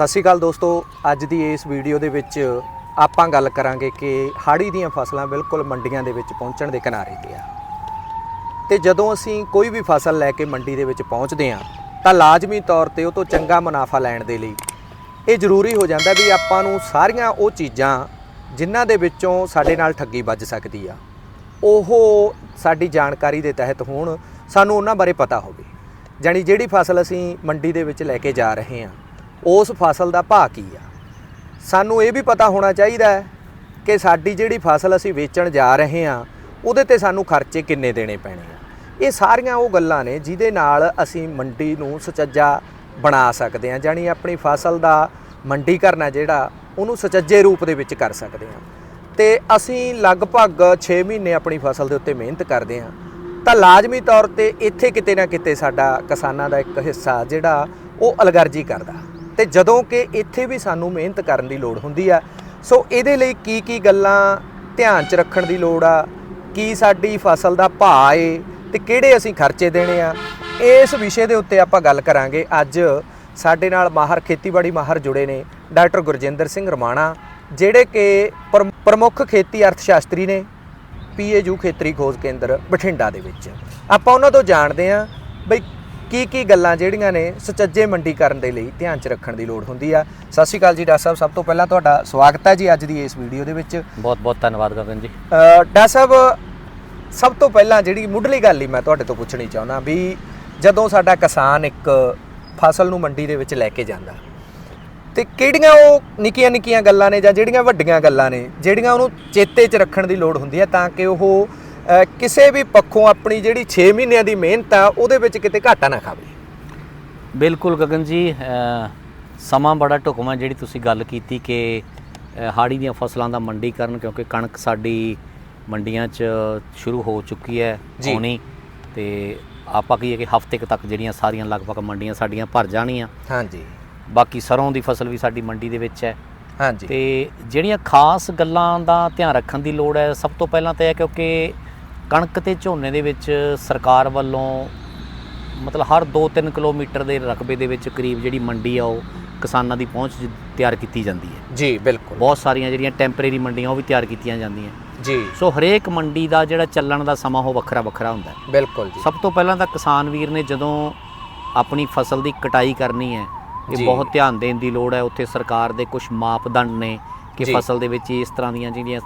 ਸਤਿ ਸ਼੍ਰੀ ਅਕਾਲ ਦੋਸਤੋ, ਅੱਜ ਦੀ ਇਸ ਵੀਡੀਓ ਦੇ ਵਿੱਚ ਆਪਾਂ ਗੱਲ ਕਰਾਂਗੇ ਕਿ ਹਾੜੀ ਦੀਆਂ ਫਸਲਾਂ ਬਿਲਕੁਲ ਮੰਡੀਆਂ ਦੇ ਵਿੱਚ ਪਹੁੰਚਣ ਦੇ ਕਿਨਾਰੇ ਤੇ ਆ। ਤੇ ਜਦੋਂ ਅਸੀਂ ਕੋਈ ਵੀ ਫਸਲ ਲੈ ਕੇ ਮੰਡੀ ਦੇ ਵਿੱਚ ਪਹੁੰਚਦੇ ਹਾਂ, ਤਾਂ ਲਾਜ਼ਮੀ ਤੌਰ ਤੇ ਉਹ ਤੋਂ ਚੰਗਾ ਮੁਨਾਫਾ ਲੈਣ ਦੇ ਲਈ ਇਹ ਜ਼ਰੂਰੀ ਹੋ ਜਾਂਦਾ ਵੀ ਆਪਾਂ ਨੂੰ ਸਾਰੀਆਂ ਉਹ ਚੀਜ਼ਾਂ ਜਿਨ੍ਹਾਂ ਦੇ ਵਿੱਚੋਂ ਸਾਡੇ ਨਾਲ ਠੱਗੀ ਵੱਜ ਸਕਦੀ ਆ। ਉਹ ਸਾਡੀ ਜਾਣਕਾਰੀ ਦੇ ਤਹਿਤ ਹੋਣ, ਸਾਨੂੰ ਉਹਨਾਂ ਬਾਰੇ ਪਤਾ ਹੋਵੇ। ਜਾਣੀ ਜਿਹੜੀ ਫਸਲ ਅਸੀਂ ਮੰਡੀ ਦੇ ਵਿੱਚ ਲੈ ਕੇ ਜਾ ਰਹੇ ਹਾਂ ਉਸ ਫਸਲ ਦਾ ਭਾਅ ਕੀ ਆ? ਸਾਨੂੰ ਇਹ ਵੀ ਪਤਾ ਹੋਣਾ ਚਾਹੀਦਾ ਹੈ ਕਿ ਸਾਡੀ ਜਿਹੜੀ ਫਸਲ ਅਸੀਂ ਵੇਚਣ ਜਾ ਰਹੇ ਹਾਂ, ਉਹਦੇ ਤੇ ਸਾਨੂੰ ਖਰਚੇ ਕਿੰਨੇ ਦੇਣੇ ਪੈਣੇ ਆ? ਇਹ ਸਾਰੀਆਂ ਉਹ ਗੱਲਾਂ ਨੇ ਜਿਹਦੇ ਨਾਲ ਅਸੀਂ ਮੰਡੀ ਨੂੰ ਸੁਚੱਜਾ ਬਣਾ ਸਕਦੇ ਹਾਂ, ਜਾਣੀ ਆਪਣੀ ਫਸਲ ਦਾ ਮੰਡੀਕਰਨ ਹੈ ਜਿਹੜਾ, ਉਹਨੂੰ ਸੁਚੱਜੇ ਰੂਪ ਦੇ ਵਿੱਚ ਕਰ ਸਕਦੇ ਹਾਂ। ਤੇ ਅਸੀਂ ਲਗਭਗ 6 ਮਹੀਨੇ ਆਪਣੀ ਫਸਲ ਦੇ ਉੱਤੇ ਮਿਹਨਤ ਕਰਦੇ ਹਾਂ। ਤਾਂ ਲਾਜ਼ਮੀ ਤੌਰ ਤੇ ਇੱਥੇ ਕਿਤੇ ਨਾ ਕਿਤੇ ਸਾਡਾ ਕਿਸਾਨਾਂ ਦਾ ਇੱਕ ਹਿੱਸਾ ਜਿਹੜਾ, ਉਹ ਅਲਗਰਜੀ ਕਰਦਾ। ਤੇ ਜਦੋਂ ਕਿ ਇੱਥੇ ਵੀ ਸਾਨੂੰ ਮਿਹਨਤ ਕਰਨ ਦੀ ਲੋੜ ਹੁੰਦੀ ਆ। ਸੋ ਇਹਦੇ ਲਈ ਕੀ ਕੀ ਗੱਲਾਂ ਧਿਆਨ 'ਚ ਰੱਖਣ ਦੀ ਲੋੜ ਆ? ਕੀ ਸਾਡੀ ਫਸਲ ਦਾ ਭਾਅ ਏ ਤੇ ਕਿਹੜੇ ਅਸੀਂ ਖਰਚੇ ਦੇਣੇ ਆ? ਇਸ ਵਿਸ਼ੇ ਦੇ ਉੱਤੇ ਆਪਾਂ ਗੱਲ ਕਰਾਂਗੇ। ਅੱਜ ਸਾਡੇ ਨਾਲ ਮਾਹਰ ਖੇਤੀਬਾੜੀ ਮਾਹਰ ਜੁੜੇ ਨੇ ਡਾਕਟਰ ਗੁਰਜਿੰਦਰ ਸਿੰਘ ਰਮਾਣਾ, ਜਿਹੜੇ ਕਿ ਪ੍ਰਮ- ਪ੍ਰਮੁੱਖ ਖੇਤੀ ਅਰਥ ਸ਼ਾਸਤਰੀ ਨੇ, ਪੀਏਯੂ ਖੇਤਰੀ ਖੋਜ ਕੇਂਦਰ ਬਠਿੰਡਾ ਦੇ ਵਿੱਚ। ਆਪਾਂ ਉਹਨਾਂ ਤੋਂ ਜਾਣਦੇ ਹਾਂ ਬਈ ਕੀ ਕੀ ਗੱਲਾਂ ਜਿਹੜੀਆਂ ਨੇ ਸੁਚੱਜੇ ਮੰਡੀਕਰਨ ਦੇ ਲਈ ਧਿਆਨ 'ਚ ਰੱਖਣ ਦੀ ਲੋੜ ਹੁੰਦੀ ਆ? ਸਤਿ ਸ਼੍ਰੀ ਅਕਾਲ ਜੀ ਡਾਕਟਰ ਸਾਹਿਬ ਸਭ ਤੋਂ ਪਹਿਲਾਂ ਤੁਹਾਡਾ ਸਵਾਗਤ ਹੈ ਜੀ ਅੱਜ ਦੀ ਇਸ ਵੀਡੀਓ ਦੇ ਵਿੱਚ। ਬਹੁਤ ਬਹੁਤ ਧੰਨਵਾਦ ਗਗਨ ਜੀ। ਡਾਕਟਰ ਸਾਹਿਬ ਸਭ ਤੋਂ ਪਹਿਲਾਂ ਜਿਹੜੀ ਮੁੱਢਲੀ ਗੱਲ ਹੀ ਮੈਂ ਤੁਹਾਡੇ ਤੋਂ ਪੁੱਛਣੀ ਚਾਹੁੰਦਾ ਵੀ ਜਦੋਂ ਸਾਡਾ ਕਿਸਾਨ ਇੱਕ ਫਸਲ ਨੂੰ ਮੰਡੀ ਦੇ ਵਿੱਚ ਲੈ ਕੇ ਜਾਂਦਾ ਤੇ ਕਿਹੜੀਆਂ ਉਹ ਨਿੱਕੀਆਂ ਨਿੱਕੀਆਂ ਗੱਲਾਂ ਨੇ ਜਾਂ ਜਿਹੜੀਆਂ ਵੱਡੀਆਂ ਗੱਲਾਂ ਨੇ ਜਿਹੜੀਆਂ ਉਹਨੂੰ ਚੇਤੇ 'ਚ ਰੱਖਣ ਦੀ ਲੋੜ ਹੁੰਦੀ ਹੈ ਤਾਂ ਕਿ ਉਹ ਕਿਸੇ ਵੀ ਪੱਖੋਂ ਆਪਣੀ ਜਿਹੜੀ 6 ਮਹੀਨਿਆਂ ਦੀ ਮਿਹਨਤ ਆ ਉਹਦੇ ਵਿੱਚ ਕਿਤੇ ਘਾਟਾ ਨਾ ਖਾਵੇ। ਬਿਲਕੁਲ ਗਗਨ ਜੀ ਸਮਾਂ ਬੜਾ ਢੁਕਵਾਂ ਜਿਹੜੀ ਤੁਸੀਂ ਗੱਲ ਕੀਤੀ ਕਿ ਹਾੜੀ ਦੀਆਂ ਫਸਲਾਂ ਦਾ ਮੰਡੀਕਰਨ ਕਿਉਂਕਿ ਕਣਕ ਸਾਡੀ ਮੰਡੀਆਂ 'ਚ ਸ਼ੁਰੂ ਹੋ ਚੁੱਕੀ ਹੈ। ਆਉਣੀ ਤੇ ਆਪਾਂ ਕਹੀਏ ਕਿ ਹਫ਼ਤੇ ਕੁ ਤੱਕ ਜਿਹੜੀਆਂ ਸਾਰੀਆਂ ਲਗਭਗ ਮੰਡੀਆਂ ਸਾਡੀਆਂ ਭਰ ਜਾਣੀਆਂ। ਹਾਂਜੀ। ਬਾਕੀ ਸਰੋਂ ਦੀ ਫਸਲ ਵੀ ਸਾਡੀ ਮੰਡੀ ਦੇ ਵਿੱਚ ਹੈ। ਹਾਂਜੀ। ਤੇ ਜਿਹੜੀਆਂ ਖਾਸ ਗੱਲਾਂ ਦਾ ਧਿਆਨ ਰੱਖਣ ਦੀ ਲੋੜ ਹੈ ਸਭ ਤੋਂ ਪਹਿਲਾਂ ਤਾਂ ਇਹ ਕਿਉਂਕਿ ਕਣਕ ਤੇ ਝੋਨੇ ਦੇ ਵਿੱਚ ਸਰਕਾਰ ਵੱਲੋਂ ਮਤਲਬ ਹਰ 2-3 ਕਿਲੋਮੀਟਰ ਦੇ ਰਕਬੇ ਦੇ ਵਿੱਚ ਕਰੀਬ ਜਿਹੜੀ ਮੰਡੀ ਆ ਉਹ ਕਿਸਾਨਾਂ ਦੀ ਪਹੁੰਚ ਤਿਆਰ ਕੀਤੀ ਜਾਂਦੀ ਹੈ। ਜੀ ਬਿਲਕੁਲ। ਬਹੁਤ ਸਾਰੀਆਂ ਜਿਹੜੀਆਂ ਟੈਂਪਰੇਰੀ ਮੰਡੀਆਂ ਉਹ ਵੀ ਤਿਆਰ ਕੀਤੀਆਂ ਜਾਂਦੀਆਂ। ਜੀ। ਸੋ ਹਰੇਕ ਮੰਡੀ ਦਾ ਜਿਹੜਾ ਚੱਲਣ ਦਾ ਸਮਾਂ ਉਹ ਵੱਖਰਾ ਵੱਖਰਾ ਹੁੰਦਾ ਹੈ। ਬਿਲਕੁਲ ਜੀ। ਸਭ ਤੋਂ ਪਹਿਲਾਂ ਤਾਂ ਕਿਸਾਨ ਵੀਰ ਨੇ ਜਦੋਂ ਆਪਣੀ ਫਸਲ ਦੀ ਕਟਾਈ ਕਰਨੀ ਹੈ। ਇਹ ਬਹੁਤ ਧਿਆਨ ਦੇਣ ਦੀ ਲੋੜ ਹੈ। ਉੱਥੇ ਸਰਕਾਰ ਦੇ ਕੁਝ ਮਾਪਦੰਡ ਨੇ ਕਿ। ਫਸਲ ਦੇ ਵਿੱਚ ਇਸ ਤਰ੍ਹਾਂ ਦੀਆਂ ਜਿਹੜੀਆਂ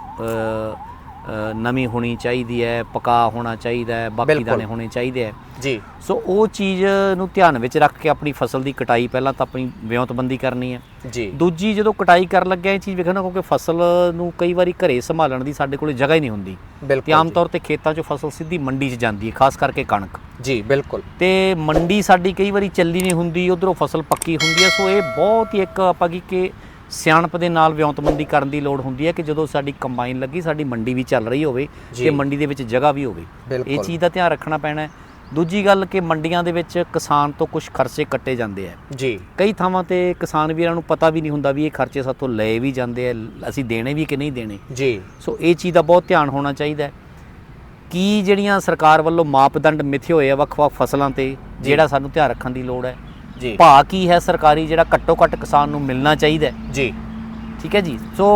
ਨਮੀ ਹੋਣੀ ਚਾਹੀਦੀ ਹੈ ਪਕਾ ਹੋਣਾ ਚਾਹੀਦਾ ਹੈ ਬਾਕੀ। ਦਾਣੇ ਹੋਣੇ ਚਾਹੀਦੇ ਹੈ। ਜੀ। ਸੋ ਉਹ ਚੀਜ਼ ਨੂੰ ਧਿਆਨ ਵਿੱਚ ਰੱਖ ਕੇ ਆਪਣੀ ਫਸਲ ਦੀ ਕਟਾਈ ਪਹਿਲਾਂ ਤਾਂ ਆਪਣੀ ਵਿਉਂਤਬੰਦੀ ਕਰਨੀ ਹੈ। ਜੀ। ਦੂਜੀ ਜਦੋਂ ਕਟਾਈ ਕਰਨ ਲੱਗਿਆ ਇਹ ਚੀਜ਼ ਵੇਖਣਾ ਕਿਉਂਕਿ ਫਸਲ ਨੂੰ ਕਈ ਵਾਰੀ ਘਰੇ ਸੰਭਾਲਣ ਦੀ ਸਾਡੇ ਕੋਲ ਜਗ੍ਹਾ ਹੀ ਨਹੀਂ ਹੁੰਦੀ। ਤੇ ਬਿਲਕੁਲ ਆਮ। ਤੌਰ ਤੇ ਖੇਤਾਂ 'ਚੋਂ ਫਸਲ ਸਿੱਧੀ ਮੰਡੀ 'ਚ ਜਾਂਦੀ ਹੈ ਖਾਸ ਕਰਕੇ ਕਣਕ। ਜੀ ਬਿਲਕੁਲ। ਤੇ ਮੰਡੀ ਸਾਡੀ ਕਈ ਵਾਰੀ ਚੱਲੀ ਨਹੀਂ ਹੁੰਦੀ ਉਧਰੋਂ ਫਸਲ ਪੱਕੀ ਹੁੰਦੀ ਹੈ। ਸੋ ਇਹ ਬਹੁਤ ਹੀ ਇੱਕ ਆਪਾਂ ਕੀ ਕਿ ਸਿਆਣਪ ਦੇ ਨਾਲ ਵਿਉਂਤਬੰਦੀ ਕਰਨ ਦੀ ਲੋੜ ਹੁੰਦੀ ਹੈ ਕਿ ਜਦੋਂ ਸਾਡੀ ਕੰਬਾਈਨ ਲੱਗੀ ਸਾਡੀ ਮੰਡੀ ਵੀ ਚੱਲ ਰਹੀ ਹੋਵੇ। ਤੇ ਮੰਡੀ ਦੇ ਵਿੱਚ ਜਗ੍ਹਾ ਵੀ ਹੋਵੇ। ਇਹ ਚੀਜ਼ ਦਾ ਧਿਆਨ ਰੱਖਣਾ ਪੈਣਾ ਹੈ। ਦੂਜੀ ਗੱਲ ਕਿ ਮੰਡੀਆਂ ਦੇ ਵਿੱਚ ਕਿਸਾਨ ਤੋਂ ਕੁਝ ਖਰਚੇ ਕੱਟੇ ਜਾਂਦੇ ਆ। ਜੀ। ਕਈ ਥਾਵਾਂ ਤੇ ਕਿਸਾਨ ਵੀਰਾਂ ਨੂੰ ਪਤਾ ਵੀ ਨਹੀਂ ਹੁੰਦਾ ਵੀ ਇਹ ਖਰਚੇ ਸਾਤੋਂ ਲਏ ਵੀ ਜਾਂਦੇ ਆ ਅਸੀਂ ਦੇਣੇ ਵੀ ਕਿ ਨਹੀਂ ਦੇਣੇ। ਜੀ। ਸੋ ਇਹ ਚੀਜ਼ ਦਾ ਬਹੁਤ ਧਿਆਨ ਹੋਣਾ ਚਾਹੀਦਾ ਕੀ ਜਿਹੜੀਆਂ ਸਰਕਾਰ ਵੱਲੋਂ ਮਾਪਦੰਡ ਮਿੱਥੇ ਹੋਏ ਆ ਵੱਖ-ਵੱਖ ਫਸਲਾਂ ਤੇ ਜਿਹੜਾ ਸਾਨੂੰ ਧਿਆਨ ਰੱਖਣ ਦੀ ਲੋੜ ਹੈ? ਜੀ। ਭਾਅ ਕੀ ਹੈ ਸਰਕਾਰੀ ਜਿਹੜਾ ਘੱਟੋ ਘੱਟ ਕਿਸਾਨ ਨੂੰ ਮਿਲਣਾ ਚਾਹੀਦਾ ਜੀ। ਠੀਕ ਹੈ ਜੀ। ਸੋ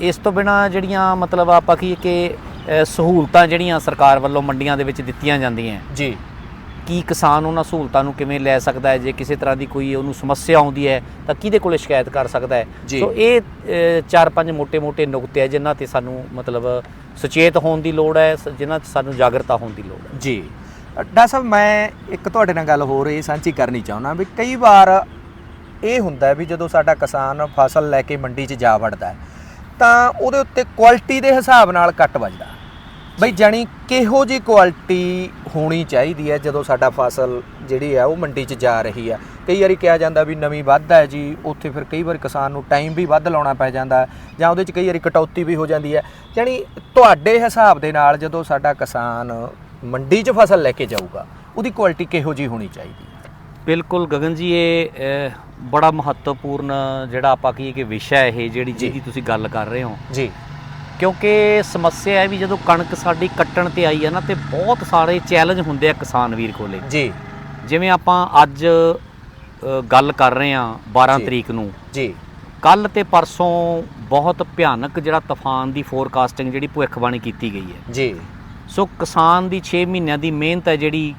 ਇਸ ਤੋਂ ਬਿਨਾ ਜਿਹੜੀਆਂ ਮਤਲਬ ਆਪਾਂ ਕੀ ਕਿ ਸਹੂਲਤਾਂ ਜਿਹੜੀਆਂ ਸਰਕਾਰ ਵੱਲੋਂ ਮੰਡੀਆਂ ਦੇ ਵਿੱਚ ਦਿੱਤੀਆਂ ਜਾਂਦੀਆਂ ਜੀ। ਕੀ ਕਿਸਾਨ ਉਹਨਾਂ ਸਹੂਲਤਾਂ ਨੂੰ ਕਿਵੇਂ ਲੈ ਸਕਦਾ ਹੈ? ਜੇ ਕਿਸੇ ਤਰ੍ਹਾਂ ਦੀ ਕੋਈ ਉਹਨੂੰ ਸਮੱਸਿਆ ਆਉਂਦੀ ਹੈ ਤਾਂ ਕਿਹਦੇ ਕੋਲ ਸ਼ਿਕਾਇਤ ਕਰ ਸਕਦਾ ਹੈ? ਸੋ ਇਹ ਚਾਰ ਪੰਜ ਮੋਟੇ ਮੋਟੇ ਨੁਕਤੇ ਹੈ ਜਿਨ੍ਹਾਂ ਤੇ ਸਾਨੂੰ ਮਤਲਬ ਸੁਚੇਤ ਹੋਣ ਦੀ ਲੋੜ ਹੈ ਜਿਨ੍ਹਾਂ ਤੇ ਸਾਨੂੰ ਜਾਗਰਤਾ ਹੋਣ ਦੀ ਲੋੜ ਹੈ। ਜੀ। ਡਾਕਟਰ ਸਾਹਿਬ, ਮੈਂ ਇੱਕ ਤੁਹਾਡੇ ਨਾਲ ਗੱਲ ਹੋਰ ਇਹ ਸਾਂਝੀ ਕਰਨੀ ਚਾਹੁੰਦਾ ਵੀ ਕਈ ਵਾਰ ਇਹ ਹੁੰਦਾ ਵੀ ਜਦੋਂ ਸਾਡਾ ਕਿਸਾਨ ਫਸਲ ਲੈ ਕੇ ਮੰਡੀ 'ਚ ਜਾ ਵੜਦਾ ਤਾਂ ਉਹਦੇ ਉੱਤੇ ਕੁਆਲਿਟੀ ਦੇ ਹਿਸਾਬ ਨਾਲ ਕੱਟ ਵੱਜਦਾ। ਬਈ ਜਾਣੀ ਕਿਹੋ ਜੀ ਕੁਆਲਿਟੀ ਹੋਣੀ ਚਾਹੀਦੀ ਹੈ ਜਦੋਂ ਸਾਡਾ ਫਸਲ ਜਿਹੜੀ ਹੈ ਉਹ ਮੰਡੀ 'ਚ ਜਾ ਰਹੀ ਹੈ? ਕਈ ਵਾਰੀ ਕਿਹਾ ਜਾਂਦਾ ਵੀ ਨਵੀਂ ਵੱਧ ਹੈ ਜੀ, ਉੱਥੇ ਫਿਰ ਕਈ ਵਾਰ ਕਿਸਾਨ ਨੂੰ ਟਾਈਮ ਵੀ ਵੱਧ ਲਾਉਣਾ ਪੈ ਜਾਂਦਾ ਜਾਂ ਉਹਦੇ 'ਚ ਕਈ ਵਾਰੀ ਕਟੌਤੀ ਵੀ ਹੋ ਜਾਂਦੀ ਹੈ। ਜਾਣੀ ਤੁਹਾਡੇ ਹਿਸਾਬ ਦੇ ਨਾਲ ਜਦੋਂ ਸਾਡਾ ਕਿਸਾਨ ਮੰਡੀ 'ਚ ਫਸਲ ਲੈ ਕੇ ਜਾਊਗਾ ਉਹਦੀ ਕੁਆਲਿਟੀ ਕਿਹੋ ਜੀ ਹੋਣੀ ਚਾਹੀਦੀ ਹੈ? ਬਿਲਕੁਲ ਗਗਨ ਜੀ ਇਹ ਬੜਾ ਮਹੱਤਵਪੂਰਨ ਜਿਹੜਾ ਆਪਾਂ ਕਹੀਏ ਕਿ ਵਿਸ਼ਾ ਹੈ ਇਹ ਜਿਹੜੀ ਜਿਹਦੀ ਤੁਸੀਂ ਗੱਲ ਕਰ ਰਹੇ ਹੋ। ਜੀ। ਕਿਉਂਕਿ ਸਮੱਸਿਆ ਹੈ ਵੀ ਜਦੋਂ ਕਣਕ ਸਾਡੀ ਕੱਟਣ ਤੇ ਆਈ ਹੈ ਨਾ ਤੇ ਬਹੁਤ ਸਾਰੇ ਚੈਲੰਜ ਹੁੰਦੇ ਆ ਕਿਸਾਨ ਵੀਰ ਕੋਲੇ। ਜੀ। ਜਿਵੇਂ ਆਪਾਂ ਅੱਜ ਅ, ਗੱਲ ਕਰ ਰਹੇ ਹਾਂ 12 ਜੀ। ਤਰੀਕ ਨੂੰ। ਜੀ। ਕੱਲ ਤੇ ਪਰਸੋਂ ਬਹੁਤ ਭਿਆਨਕ ਜਿਹੜਾ ਤੂਫਾਨ ਦੀ ਫੋਰਕਾਸਟਿੰਗ ਜਿਹੜੀ ਭਵਿੱਖਬਾਣੀ ਕੀਤੀ ਗਈ ਹੈ। ਜੀ। ਸੋ ਕਿਸਾਨ ਦੀ 6 ਮਹੀਨਿਆਂ ਦੀ ਮਿਹਨਤ ਹੈ ਜਿਹੜੀ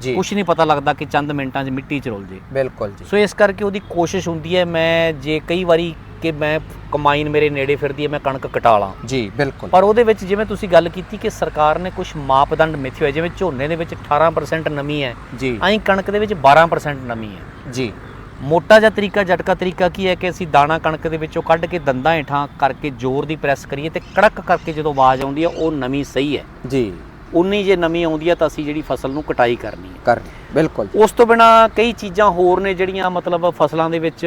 ਜੀ। ਕੁਝ ਨਹੀਂ ਪਤਾ ਲੱਗਦਾ ਕਿ ਚੰਦ ਮਿੰਟਾਂ 'ਚ ਮਿੱਟੀ 'ਚ ਰੁਲ ਜੇ। ਬਿਲਕੁਲ ਜੀ। ਸੋ ਇਸ ਕਰਕੇ ਉਹਦੀ ਕੋਸ਼ਿਸ਼ ਹੁੰਦੀ ਹੈ ਮੈਂ ਜੇ ਕਈ ਵਾਰੀ ਕਿ ਮੈਂ ਕਮਾਈਨ ਮੇਰੇ ਨੇੜੇ ਫਿਰਦੀ ਹੈ ਮੈਂ ਕਣਕ ਕਟਾ ਲਾਂ। ਜੀ ਬਿਲਕੁਲ। ਪਰ ਉਹਦੇ ਵਿੱਚ ਜਿਵੇਂ ਤੁਸੀਂ ਗੱਲ ਕੀਤੀ ਕਿ ਸਰਕਾਰ ਨੇ ਕੁਝ ਮਾਪਦੰਡ ਮਿੱਥੇ ਹੋਏ ਜਿਵੇਂ ਝੋਨੇ ਦੇ ਵਿੱਚ 18% ਨਮੀ ਹੈ ਜੀ। ਐਂ ਕਣਕ ਦੇ ਵਿੱਚ 12% ਨਮੀ ਹੈ। ਜੀ। ਮੋਟਾ ਜਿਹਾ ਤਰੀਕਾ ਝਟਕਾ ਤਰੀਕਾ ਕੀ ਹੈ ਕਿ ਅਸੀਂ ਦਾਣਾ ਕਣਕ ਦੇ ਵਿੱਚੋਂ ਕੱਢ ਕੇ ਦੰਦਾਂ ਹੇਠਾਂ ਕਰਕੇ ਜ਼ੋਰ ਦੀ ਪ੍ਰੈਸ ਕਰੀਏ ਤੇ ਕੜਕ ਕਰਕੇ ਜਦੋਂ ਆਵਾਜ਼ ਆਉਂਦੀ ਹੈ ਉਹ ਨਮੀ ਸਹੀ ਹੈ। ਜੀ। ਉਨੀ ਜੇ ਨਮੀ ਆਉਂਦੀ ਹੈ ਤਾਂ ਅਸੀਂ ਜਿਹੜੀ ਫਸਲ ਨੂੰ ਕਟਾਈ ਕਰਨੀ ਹੈ। ਕਰ ਬਿਲਕੁਲ। ਉਸ ਤੋਂ ਬਿਨਾ ਕਈ ਚੀਜ਼ਾਂ ਹੋਰ ਨੇ ਜਿਹੜੀਆਂ ਮਤਲਬ ਫਸਲਾਂ ਦੇ ਵਿੱਚ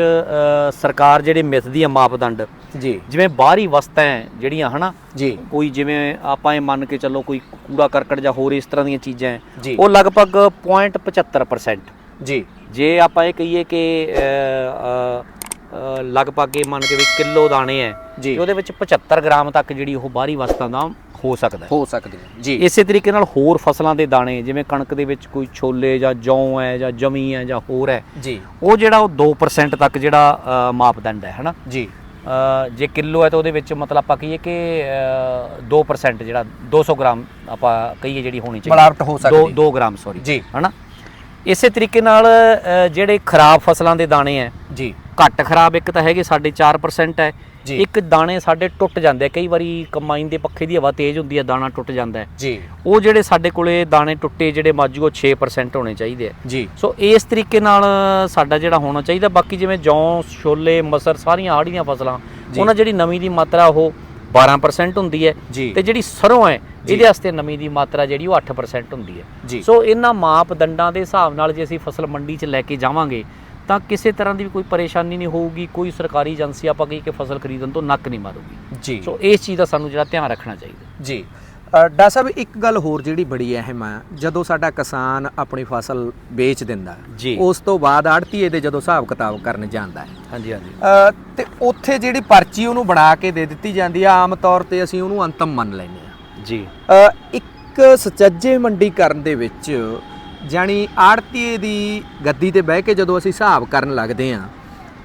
ਸਰਕਾਰ ਜਿਹੜੇ ਮਿੱਥਦੀ ਹੈ ਮਾਪਦੰਡ ਜੀ। ਜਿਵੇਂ ਬਾਹਰੀ ਵਸਤਾਂ ਜਿਹੜੀਆਂ ਹਨਾ? ਜੀ। ਕੋਈ ਜਿਵੇਂ ਆਪਾਂ ਇਹ ਮੰਨ ਕੇ ਚੱਲੋ ਕੋਈ ਕੂੜਾ ਕਰਕਟ ਜਾਂ ਹੋਰ ਇਸ ਤਰ੍ਹਾਂ ਦੀਆਂ ਚੀਜ਼ਾਂ ਉਹ ਲਗਭਗ 0.75% ਜੀ। ਜੇ ਆਪਾਂ ਇਹ ਕਹੀਏ ਕਿ ਲਗਭਗ ਇਹ ਮੰਨ ਕੇ ਵੀ ਕਿਲੋ ਦਾਣੇ ਹੈ ਜੀ। ਤੇ ਉਹਦੇ ਵਿੱਚ 75 ਗ੍ਰਾਮ ਤੱਕ ਜਿਹੜੀ ਉਹ ਬਾਹਰੀ ਵਸਤਾਂ ਦਾ ਹੋ ਸਕਦਾ ਹੈ ਸਕਦੀ ਹੈ ਜੀ। ਇਸੇ ਤਰੀਕੇ ਨਾਲ ਹੋਰ ਫਸਲਾਂ ਦੇ ਦਾਣੇ ਜਿਵੇਂ ਕਣਕ ਦੇ ਵਿੱਚ ਕੋਈ ਛੋਲੇ ਜਾਂ ਜੌਂ ਹੈ ਜਾਂ ਜਮੀ ਹੈ ਜਾਂ ਹੋਰ ਹੈ ਜੀ। ਉਹ ਜਿਹੜਾ ਉਹ 2% ਤੱਕ ਜਿਹੜਾ ਮਾਪਦੰਡ ਹੈ ਹਨਾ? ਜੀ। ਜੇ ਕਿਲੋ ਹੈ ਤਾਂ ਉਹਦੇ ਵਿੱਚ ਮਤਲਬ ਆਪਾਂ ਕਹੀਏ ਕਿ ਅ, 2% ਜਿਹੜਾ 200 ਗ੍ਰਾਮ ਆਪਾਂ ਕਹੀਏ ਜਿਹੜੀ ਹੋਣੀ ਚਾਹੀਦੀ। ਮਿਲਾਵਟ ਹੋ ਸਕਦੀ 2 2 ਗ੍ਰਾਮ ਸੌਰੀ ਜੀ। ਹਨਾ? ਇਸੇ ਤਰੀਕੇ ਨਾਲ ਅ, ਜਿਹੜੇ ਖਰਾਬ ਫਸਲਾਂ ਦੇ ਦਾਣੇ ਹੈ ਜੀ ਘੱਟ ਖਰਾਬ ਇੱਕ ਤਾਂ ਹੈਗੇ ਸਾਡੇ 4% ਹੈ ਜੀ। ਇੱਕ ਦਾਣੇ ਸਾਡੇ ਟੁੱਟ ਜਾਂਦੇ ਆ ਕਈ ਵਾਰੀ ਕੰਬਾਈਨ ਦੇ ਪੱਖੇ ਦੀ ਹਵਾ ਤੇਜ਼ ਹੁੰਦੀ ਹੈ ਦਾਣਾ ਟੁੱਟ ਜਾਂਦਾ ਹੈ ਜੀ ਉਹ ਜਿਹੜੇ ਸਾਡੇ ਕੋਲੇ ਦਾਣੇ ਟੁੱਟੇ ਜਿਹੜੇ ਮਾਜੂ ਉਹ 6% ਹੋਣੇ ਚਾਹੀਦੇ ਆ ਜੀ ਸੋ ਇਸ ਤਰੀਕੇ ਨਾਲ ਸਾਡਾ ਜਿਹੜਾ ਹੋਣਾ ਚਾਹੀਦਾ ਬਾਕੀ ਜਿਵੇਂ ਜੌਂ ਛੋਲੇ ਮਸਰ ਸਾਰੀਆਂ ਆੜੀ ਦੀਆਂ ਫਸਲਾਂ ਜੀ। ਉਹਨਾਂ ਜਿਹੜੀ ਨਮੀ ਦੀ ਮਾਤਰਾ ਉਹ 12% ਹੁੰਦੀ ਹੈ ਜੀ ਤੇ ਜਿਹੜੀ ਸਰੋਂ ਹੈ। ਇਹਦੇ ਵਾਸਤੇ ਨਮੀ ਦੀ ਮਾਤਰਾ ਜਿਹੜੀ ਉਹ 8% ਹੁੰਦੀ ਹੈ। ਸੋ ਇਹਨਾਂ ਮਾਪਦੰਡਾਂ ਦੇ ਹਿਸਾਬ ਨਾਲ ਜੇ ਅਸੀਂ ਫਸਲ ਮੰਡੀ 'ਚ ਲੈ ਕੇ ਜਾਵਾਂਗੇ ਤਾਂ ਕਿਸੇ ਤਰ੍ਹਾਂ ਦੀ ਵੀ ਕੋਈ ਪਰੇਸ਼ਾਨੀ ਨਹੀਂ ਹੋਊਗੀ ਕੋਈ ਸਰਕਾਰੀ ਏਜੰਸੀ ਆਪਾਂ ਕਹੀ ਕਿ ਫਸਲ ਖਰੀਦਣ ਤੋਂ ਨੱਕ ਨਹੀਂ ਮਾਰੂਗੀ। ਜੀ। ਸੋ ਇਸ ਚੀਜ਼ ਦਾ ਸਾਨੂੰ ਜਿਹੜਾ ਧਿਆਨ ਰੱਖਣਾ ਚਾਹੀਦਾ। ਜੀ। ਡਾਕਟਰ ਸਾਹਿਬ ਇੱਕ ਗੱਲ ਹੋਰ ਜਿਹੜੀ ਬੜੀ ਅਹਿਮ ਹੈ ਜਦੋਂ ਸਾਡਾ ਕਿਸਾਨ ਆਪਣੀ ਫਸਲ ਵੇਚ ਦਿੰਦਾ। ਉਸ ਤੋਂ ਬਾਅਦ ਆੜਤੀਏ ਦੇ ਜਦੋਂ ਹਿਸਾਬ ਕਿਤਾਬ ਕਰਨ ਜਾਂਦਾ ਹੈ। ਹਾਂਜੀ ਹਾਂਜੀ। ਤੇ ਉੱਥੇ ਜਿਹੜੀ ਪਰਚੀ ਉਹਨੂੰ ਬਣਾ ਕੇ ਦੇ ਦਿੱਤੀ ਜਾਂਦੀ ਆ ਆਮ ਤੌਰ ਤੇ ਅਸੀਂ ਉਹਨੂੰ ਅੰਤਮ ਮੰਨ ਲੈਂਦੇ ਆ ਜੀ। ਇੱਕ ਸੁਚੱਜੇ ਮੰਡੀਕਰਨ ਦੇ ਵਿੱਚ ਜਾਨੀ ਆੜਤੀਏ ਦੀ ਗੱਦੀ ਤੇ ਬਹਿ ਕੇ ਜਦੋਂ ਅਸੀਂ ਹਿਸਾਬ ਕਰਨ ਲੱਗਦੇ ਆ